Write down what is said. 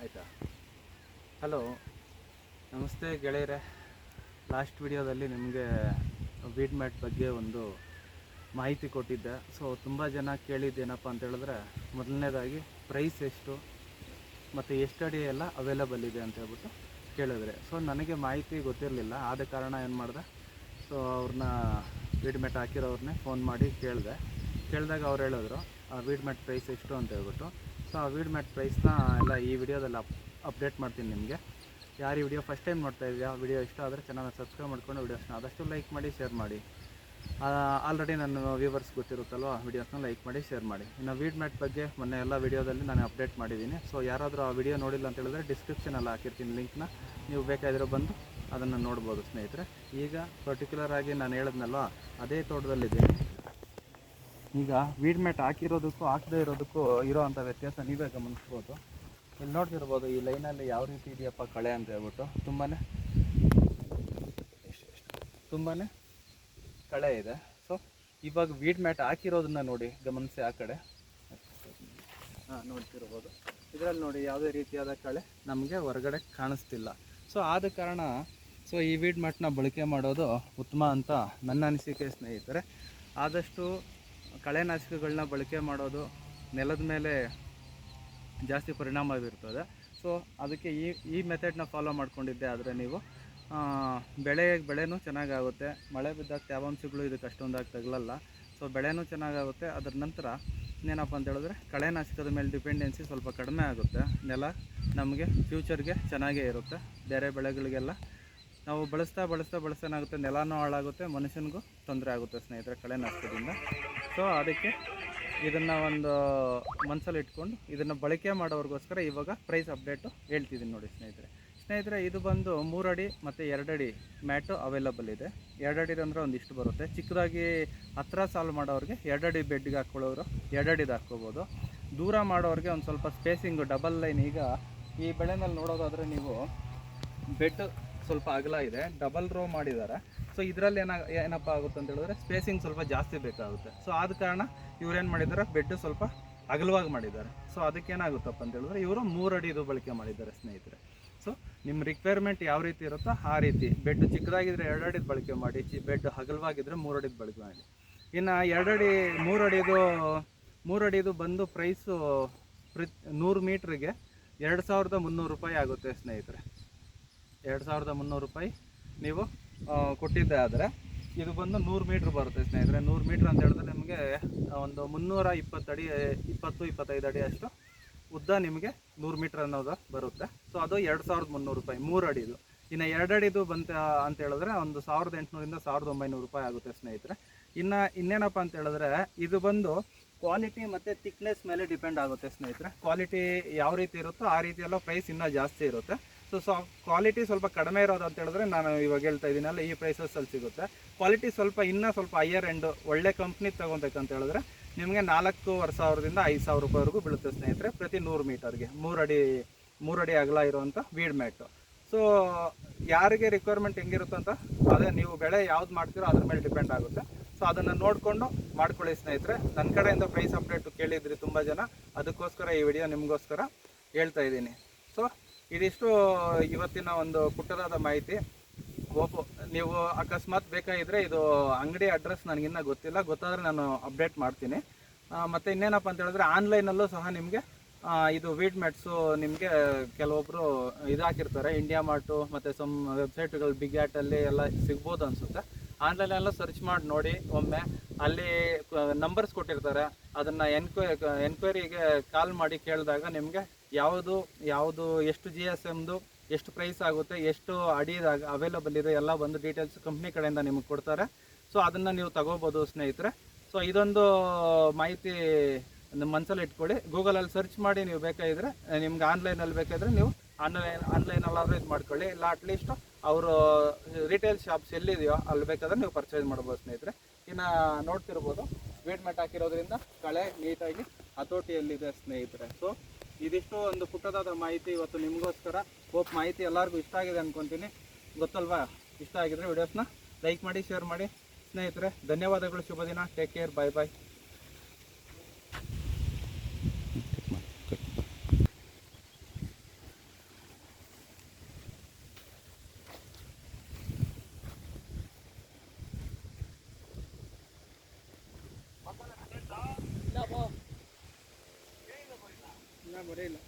ಆಯಿತಾ? ಹಲೋ, ನಮಸ್ತೆ ಗೆಳೆಯರೆ. ಲಾಸ್ಟ್ ವಿಡಿಯೋದಲ್ಲಿ ನಿಮಗೆ ವೀಡ್ ಮ್ಯಾಟ್ ಬಗ್ಗೆ ಒಂದು ಮಾಹಿತಿ ಕೊಟ್ಟಿದ್ದೆ. ಸೊ ತುಂಬ ಜನ ಕೇಳಿದ್ದೇನಪ್ಪ ಅಂತ ಹೇಳಿದ್ರೆ, ಮೊದಲನೇದಾಗಿ ಪ್ರೈಸ್ ಎಷ್ಟು, ಮತ್ತು ಎಷ್ಟು ಅಡಿ ಎಲ್ಲ ಅವೈಲಬಲ್ ಇದೆ ಅಂತ ಹೇಳ್ಬಿಟ್ಟು ಕೇಳಿದ್ರೆ. ಸೊ ನನಗೆ ಮಾಹಿತಿ ಗೊತ್ತಿರಲಿಲ್ಲ. ಆದ ಕಾರಣ ಏನು ಮಾಡಿದೆ? ಸೊ ಅವ್ರನ್ನ ವೀಡ್ ಮ್ಯಾಟ್ ಹಾಕಿರೋರ್ನೇ ಫೋನ್ ಮಾಡಿ ಕೇಳಿದೆ. ಕೇಳಿದಾಗ ಅವ್ರು ಹೇಳಿದ್ರು, ಆ ಮ್ಯಾಟ್ ಪ್ರೈಸ್ ಎಷ್ಟು ಅಂತ ಹೇಳ್ಬಿಟ್ಟು. ಸೊ ಆ ವೀಡ್ ಮ್ಯಾಟ್ ಪ್ರೈಸ್ನ ಎಲ್ಲ ಈ ವಿಡಿಯೋದಲ್ಲಿ ಅಪ್ ಅಪ್ಡೇಟ್ ಮಾಡ್ತೀನಿ ನಿಮಗೆ. ಯಾರು ಈ ವಿಡಿಯೋ ಫಸ್ಟ್ ಟೈಮ್ ನೋಡ್ತಾ ಇದೆಯಾ ವಿಡಿಯೋ ಇಷ್ಟ ಆದರೆ ಚೆನ್ನಾಗಿ ಸಬ್ಸ್ಕ್ರೈಬ್ ಮಾಡ್ಕೊಂಡು ವೀಡಿಯೋಸ್ನ ಆದಷ್ಟು ಲೈಕ್ ಮಾಡಿ ಶೇರ್ ಮಾಡಿ. ಆಲ್ರೆಡಿ ನನ್ನ ವ್ಯೂವರ್ಸ್ ಗೊತ್ತಿರುತ್ತಲ್ವ ವೀಡಿಯೋಸ್ನ ಲೈಕ್ ಮಾಡಿ ಶೇರ್ ಮಾಡಿ. ಇನ್ನು ವೀಡ್ ಮ್ಯಾಟ್ ಬಗ್ಗೆ ಮೊನ್ನೆ ಎಲ್ಲ ವಿಡಿಯೋದಲ್ಲಿ ನಾನು ಅಪ್ಡೇಟ್ ಮಾಡಿದ್ದೀನಿ. ಸೊ ಯಾರಾದರೂ ಆ ವಿಡಿಯೋ ನೋಡಿಲ್ಲ ಅಂತ ಹೇಳಿದ್ರೆ ಡಿಸ್ಕ್ರಿಪ್ಷನಲ್ಲಿ ಹಾಕಿರ್ತೀನಿ ಲಿಂಕ್ನ ನೀವು ಬೇಕಾದರೂ ಬಂದು ಅದನ್ನು ನೋಡ್ಬೋದು ಸ್ನೇಹಿತರೆ. ಈಗ ಪರ್ಟಿಕ್ಯುಲರ್ ಆಗಿ ನಾನು ಹೇಳಿದ್ನಲ್ವ, ಅದೇ ತೋಟದಲ್ಲಿದ್ದೀನಿ. ಈಗ ವೀಡ್ ಮ್ಯಾಟ್ ಹಾಕಿರೋದಕ್ಕೂ ಹಾಕದೇ ಇರೋದಕ್ಕೂ ಇರೋ ಅಂಥ ವ್ಯತ್ಯಾಸ ನೀವೇ ಗಮನಿಸ್ಬೋದು. ಇಲ್ಲಿ ನೋಡ್ತಿರ್ಬೋದು ಈ ಲೈನಲ್ಲಿ ಯಾವ ರೀತಿ ಇದೆಯಪ್ಪ ಕಳೆ ಅಂತ ಹೇಳ್ಬಿಟ್ಟು. ತುಂಬಾ ತುಂಬಾ ಕಳೆ ಇದೆ. ಸೊ ಇವಾಗ ವೀಡ್ ಮ್ಯಾಟ್ ಹಾಕಿರೋದನ್ನ ನೋಡಿ ಗಮನಿಸಿ ಆ ಕಡೆ. ಹಾಂ, ನೋಡ್ತಿರ್ಬೋದು. ಇದರಲ್ಲಿ ನೋಡಿ ಯಾವುದೇ ರೀತಿಯಾದ ಕಳೆ ನಮಗೆ ಹೊರಗಡೆ ಕಾಣಿಸ್ತಿಲ್ಲ. ಸೊ ಆದ ಕಾರಣ ಸೊ ಈ ವೀಡ್ ಮ್ಯಾಟ್ನ ಬಳಕೆ ಮಾಡೋದು ಉತ್ತಮ ಅಂತ ನನ್ನ ಅನಿಸಿಕೆ ಸ್ನೇಹಿತರೆ. ಆದಷ್ಟು ಕಳೆನಾಶಕಗಳನ್ನ ಬಳಕೆ ಮಾಡೋದು ನೆಲದ ಮೇಲೆ ಜಾಸ್ತಿ ಪರಿಣಾಮ ಬೀರ್ತದೆ ಸೊ ಅದಕ್ಕೆ ಈ ಈ ಮೆಥಡ್ನ ಫಾಲೋ ಮಾಡ್ಕೊಂಡಿದ್ದೆ. ಆದರೆ ನೀವು ಬೆಳೆ, ಬೆಳೆನೂ ಚೆನ್ನಾಗಾಗುತ್ತೆ. ಮಳೆ ಬಿದ್ದಾಗ ತೇವಾಂಶಗಳು ಇದಕ್ಕೆ ಅಷ್ಟೊಂದಾಗಿ ತಗಲಲ್ಲ. ಸೊ ಬೆಳೆನೂ ಚೆನ್ನಾಗಾಗುತ್ತೆ. ಅದರ ನಂತರ ಏನಪ್ಪ ಅಂತ ಹೇಳಿದ್ರೆ ಕಳೆನಾಶಕದ ಮೇಲೆ ಡಿಪೆಂಡೆನ್ಸಿ ಸ್ವಲ್ಪ ಕಡಿಮೆ ಆಗುತ್ತೆ. ನೆಲ ನಮಗೆ ಫ್ಯೂಚರ್ಗೆ ಚೆನ್ನಾಗೇ ಇರುತ್ತೆ. ಬೇರೆ ಬೆಳೆಗಳಿಗೆಲ್ಲ ನಾವು ಬಳಸ್ತಾ ಬಳಸ್ತಾ ಬಳಸ್ತಾ ಏನಾಗುತ್ತೆ ನೆಲನೂ ಹಾಳಾಗುತ್ತೆ. ಮನುಷ್ಯನಿಗೂ ತೊಂದರೆ ಆಗುತ್ತೆ ಸ್ನೇಹಿತರೆ ಕಳೆನಾಶಕದಿಂದ. ಸೊ ಅದಕ್ಕೆ ಇದನ್ನು ಒಂದು ಮನಸ್ಸಲ್ಲಿ ಇಟ್ಕೊಂಡು ಇದನ್ನು ಬಳಕೆ ಮಾಡೋರಿಗೋಸ್ಕರ ಇವಾಗ ಪ್ರೈಸ್ ಅಪ್ಡೇಟು ಹೇಳ್ತಿದ್ದೀನಿ ನೋಡಿ ಸ್ನೇಹಿತರೆ. ಸ್ನೇಹಿತರೆ, ಇದು ಬಂದು ಮೂರಡಿ ಮತ್ತು ಎರಡಡಿ ಮ್ಯಾಟು ಅವೈಲಬಲ್ ಇದೆ. ಎರಡಡಿ ಅಂದರೆ ಒಂದಿಷ್ಟು ಬರುತ್ತೆ. ಚಿಕ್ಕದಾಗಿ ಹತ್ತಿರ ಸಾಲ್ವ್ ಮಾಡೋರಿಗೆ ಎರಡಡಿ ಬೆಡ್ಗೆ ಹಾಕ್ಕೊಳ್ಳೋರು ಎರಡಡಿದು ಹಾಕ್ಕೋಬೋದು. ದೂರ ಮಾಡೋರಿಗೆ ಒಂದು ಸ್ವಲ್ಪ ಸ್ಪೇಸಿಂಗು ಡಬಲ್ ಲೈನ್ ಈಗ ಈ ಬೆಳೆನಲ್ಲಿ ನೋಡೋದಾದರೆ ನೀವು ಬೆಡ್ ಸ್ವಲ್ಪ ಅಗಲ ಇದೆ ಡಬಲ್ ರೋ ಮಾಡಿದ್ದಾರೆ. ಸೊ ಇದರಲ್ಲಿ ಏನ ಏನಪ್ಪ ಆಗುತ್ತೆ ಅಂತ ಹೇಳಿದ್ರೆ ಸ್ಪೇಸಿಂಗ್ ಸ್ವಲ್ಪ ಜಾಸ್ತಿ ಬೇಕಾಗುತ್ತೆ. ಸೊ ಆದ ಕಾರಣ ಇವ್ರೇನು ಮಾಡಿದ್ದಾರೆ ಬೆಡ್ ಸ್ವಲ್ಪ ಅಗಲವಾಗಿ ಮಾಡಿದ್ದಾರೆ. ಸೊ ಅದಕ್ಕೆ ಏನಾಗುತ್ತಪ್ಪ ಅಂತ ಹೇಳಿದ್ರೆ ಇವರು ಮೂರು ಅಡಿದು ಬಳಕೆ ಮಾಡಿದ್ದಾರೆ ಸ್ನೇಹಿತರೆ. ಸೊ ನಿಮ್ಮ ರಿಕ್ವೈರ್ಮೆಂಟ್ ಯಾವ ರೀತಿ ಇರುತ್ತೋ ಆ ರೀತಿ ಬೆಡ್ ಚಿಕ್ಕದಾಗಿದ್ರೆ ಎರಡು ಬಳಕೆ ಮಾಡಿ ಬೆಡ್ ಹಗಲವಾಗಿದ್ದರೆ ಮೂರು ಅಡಿದು ಬಳಕೆ ಮಾಡಿ. ಇನ್ನು ಎರಡಡಿ ಮೂರು ಮೂರಡಿದು ಮೂರು ಅಡಿದು ಬಂದು ಪ್ರೈಸು ಪ್ರಿ ನೂರು ಮೀಟ್ರಿಗೆ ಎರಡು ಸಾವಿರದ ಮುನ್ನೂರು ರೂಪಾಯಿ ಆಗುತ್ತೆ ಸ್ನೇಹಿತರೆ. ಎರಡು ಸಾವಿರದ ಮುನ್ನೂರು ರೂಪಾಯಿ ನೀವು ಕೊಟ್ಟಿದ್ದೆ ಆದರೆ ಇದು ಬಂದು ನೂರು ಮೀಟ್ರ್ ಬರುತ್ತೆ ಸ್ನೇಹಿತರೆ. ನೂರು ಮೀಟ್ರ್ ಅಂತ ಹೇಳಿದ್ರೆ ನಿಮಗೆ ಒಂದು ಮುನ್ನೂರ ಇಪ್ಪತ್ತು ಅಡಿ, ಇಪ್ಪತ್ತು, ಇಪ್ಪತ್ತೈದು ಅಡಿ ಅಷ್ಟು ಉದ್ದ ನಿಮಗೆ ನೂರು ಮೀಟ್ರ್ ಅನ್ನೋದು ಬರುತ್ತೆ. ಸೊ ಅದು ಎರಡು ಸಾವಿರದ ಮುನ್ನೂರು ರೂಪಾಯಿ, ಮೂರು ಅಡಿದು ಇನ್ನು ಎರಡು ಅಡಿದು ಬಂತ ಅಂತ ಹೇಳಿದ್ರೆ ಒಂದು ಸಾವಿರದ ಎಂಟುನೂರಿಂದ ಸಾವಿರದ ಒಂಬೈನೂರು ರೂಪಾಯಿ ಆಗುತ್ತೆ ಸ್ನೇಹಿತರೆ. ಇನ್ನು ಇನ್ನೇನಪ್ಪ ಅಂತ ಹೇಳಿದ್ರೆ ಇದು ಬಂದು ಕ್ವಾಲಿಟಿ ಮತ್ತು ಥಿಕ್ನೆಸ್ ಮೇಲೆ ಡಿಪೆಂಡ್ ಆಗುತ್ತೆ ಸ್ನೇಹಿತರೆ. ಕ್ವಾಲಿಟಿ ಯಾವ ರೀತಿ ಇರುತ್ತೋ ಆ ರೀತಿಯೆಲ್ಲ ಪ್ರೈಸ್ ಇನ್ನೂ ಜಾಸ್ತಿ ಇರುತ್ತೆ. ಸೊ ಸೊ ಕ್ವಾಲಿಟಿ ಸ್ವಲ್ಪ ಕಡಿಮೆ ಇರೋದು ಅಂತ ಹೇಳಿದ್ರೆ ನಾನು ಇವಾಗ ಹೇಳ್ತಾ ಇದ್ದೀನಲ್ಲ ಈ ಪ್ರೈಸಸ್ಸಲ್ಲಿ ಸಿಗುತ್ತೆ. ಕ್ವಾಲಿಟಿ ಸ್ವಲ್ಪ ಇನ್ನೂ ಸ್ವಲ್ಪ ಹೈಯರ್ ಎಂಡು ಒಳ್ಳೆ ಕಂಪ್ನಿ ತೊಗೊಬೇಕಂತ ಹೇಳಿದ್ರೆ ನಿಮಗೆ ನಾಲ್ಕೂವರೆ ಸಾವಿರದಿಂದ ಐದು ಸಾವಿರ ರೂಪಾಯಿವರೆಗೂ ಬೀಳುತ್ತೆ ಸ್ನೇಹಿತರೆ, ಪ್ರತಿ ನೂರು ಮೀಟರ್ಗೆ ಮೂರಡಿ ಮೂರಡಿ ಅಗಲ ಇರುವಂಥ ವೀಡ್ ಮ್ಯಾಟು ಸೊ ಯಾರಿಗೆ ರಿಕ್ವೈರ್ಮೆಂಟ್ ಹೆಂಗಿರುತ್ತೆ ಅಂತ ಅದೇ ನೀವು ಬೆಳೆ ಯಾವ್ದು ಮಾಡ್ತೀರೋ ಅದ್ರ ಮೇಲೆ ಡಿಪೆಂಡ್ ಆಗುತ್ತೆ. ಸೊ ಅದನ್ನು ನೋಡಿಕೊಂಡು ಮಾಡ್ಕೊಳ್ಳಿ ಸ್ನೇಹಿತರೆ. ನನ್ನ ಕಡೆಯಿಂದ ಪ್ರೈಸ್ ಅಪ್ಡೇಟ್ ಕೇಳಿದ್ರಿ ತುಂಬ ಜನ. ಅದಕ್ಕೋಸ್ಕರ ಈ ವಿಡಿಯೋ ನಿಮಗೋಸ್ಕರ ಹೇಳ್ತಾ ಇದ್ದೀನಿ. ಸೊ ಇದಿಷ್ಟು ಇವತ್ತಿನ ಒಂದು ಪುಟ್ಟದಾದ ಮಾಹಿತಿ. ಓಪೋ ನೀವು ಅಕಸ್ಮಾತ್ ಬೇಕಾಗಿದ್ದರೆ ಇದು ಅಂಗಡಿ ಅಡ್ರೆಸ್ ನನಗಿನ್ನ ಗೊತ್ತಿಲ್ಲ. ಗೊತ್ತಾದರೆ ನಾನು ಅಪ್ಡೇಟ್ ಮಾಡ್ತೀನಿ. ಮತ್ತು ಇನ್ನೇನಪ್ಪ ಅಂತ ಹೇಳಿದ್ರೆ ಆನ್ಲೈನಲ್ಲೂ ಸಹ ನಿಮಗೆ ಇದು ವೀಡ್ ಮ್ಯಾಟ್ಸು ನಿಮಗೆ ಕೆಲವೊಬ್ಬರು ಇದು ಹಾಕಿರ್ತಾರೆ. ಇಂಡಿಯಾ ಮಾರ್ಟು ಮತ್ತು ಸಮ್ ವೆಬ್ಸೈಟ್ಗಳು ಬಿಗ್ ಆ್ಯಟಲ್ಲಿ ಎಲ್ಲ ಸಿಗ್ಬೋದು ಅನಿಸುತ್ತೆ. ಆನ್ಲೈನೆಲ್ಲ ಸರ್ಚ್ ಮಾಡಿ ನೋಡಿ, ಒಮ್ಮೆ ಅಲ್ಲಿ ನಂಬರ್ಸ್ ಕೊಟ್ಟಿರ್ತಾರೆ. ಅದನ್ನು ಎನ್ಕ್ವೈ ಎನ್ಕ್ವೈರಿಗೆ ಕಾಲ್ ಮಾಡಿ ಕೇಳಿದಾಗ ನಿಮಗೆ ಯಾವುದು ಯಾವುದು, ಎಷ್ಟು ಜಿ ಎಸ್ ಎಮ್ದು ಎಷ್ಟು ಪ್ರೈಸ್ ಆಗುತ್ತೆ, ಎಷ್ಟು ಅಡಿ ಅವೈಲಬಲ್ ಇದೆ, ಎಲ್ಲ ಬಂದು ಡೀಟೇಲ್ಸ್ ಕಂಪ್ನಿ ಕಡೆಯಿಂದ ನಿಮಗೆ ಕೊಡ್ತಾರೆ. ಸೊ ಅದನ್ನು ನೀವು ತಗೋಬೋದು ಸ್ನೇಹಿತರೆ. ಸೊ ಇದೊಂದು ಮಾಹಿತಿ ನಿಮ್ಮ ಮನಸ್ಸಲ್ಲಿ ಇಟ್ಕೊಳ್ಳಿ. ಗೂಗಲಲ್ಲಿ ಸರ್ಚ್ ಮಾಡಿ ನೀವು ಬೇಕಾಗಿದ್ರೆ, ನಿಮ್ಗೆ ಆನ್ಲೈನಲ್ಲಿ ಬೇಕಾದರೆ ನೀವು ಆನ್ಲೈನ್ ಆನ್ಲೈನಲ್ಲಾದರೂ ಇದು ಮಾಡ್ಕೊಳ್ಳಿ. ಇಲ್ಲ ಅಟ್ಲೀಸ್ಟ್ ಅವರು ರಿಟೇಲ್ ಶಾಪ್ಸ್ ಎಲ್ಲಿದೆಯೋ ಅಲ್ಲಿ ಬೇಕಾದ್ರೆ ನೀವು ಪರ್ಚೇಸ್ ಮಾಡ್ಬೋದು ಸ್ನೇಹಿತರೆ. ಇನ್ನು ನೋಡ್ತಿರ್ಬೋದು. ವೇಟ್ ಹಾಕಿರೋದ್ರಿಂದ ಕಳೆ ನೀಟಾಗಿ ಹತೋಟಿಯಲ್ಲಿದೆ ಸ್ನೇಹಿತರೆ. ಸೊ ಇದಿಷ್ಟು ಒಂದು ಪುಟ್ಟದಾದ ಮಾಹಿತಿ ಇವತ್ತು ನಿಮಗೋಸ್ಕರ. ಹೋಪ್ ಮಾಹಿತಿ ಎಲ್ಲರಿಗೂ ಇಷ್ಟ ಆಗಿದೆ ಅನ್ಕೊಂತೀನಿ. ಗೊತ್ತಲ್ವಾ? ಇಷ್ಟ ಆಗಿದ್ರೆ ವಿಡಿಯೋಸ್ನ ಲೈಕ್ ಮಾಡಿ ಶೇರ್ ಮಾಡಿ. ಸ್ನೇಹಿತರೆ, ಧನ್ಯವಾದಗಳು. ಶುಭ ದಿನ ಟೇಕ್ ಕೇರ್ ಬಾಯ್ ಬಾಯ್ ತೊಂದರೆ ಇಲ್ಲ.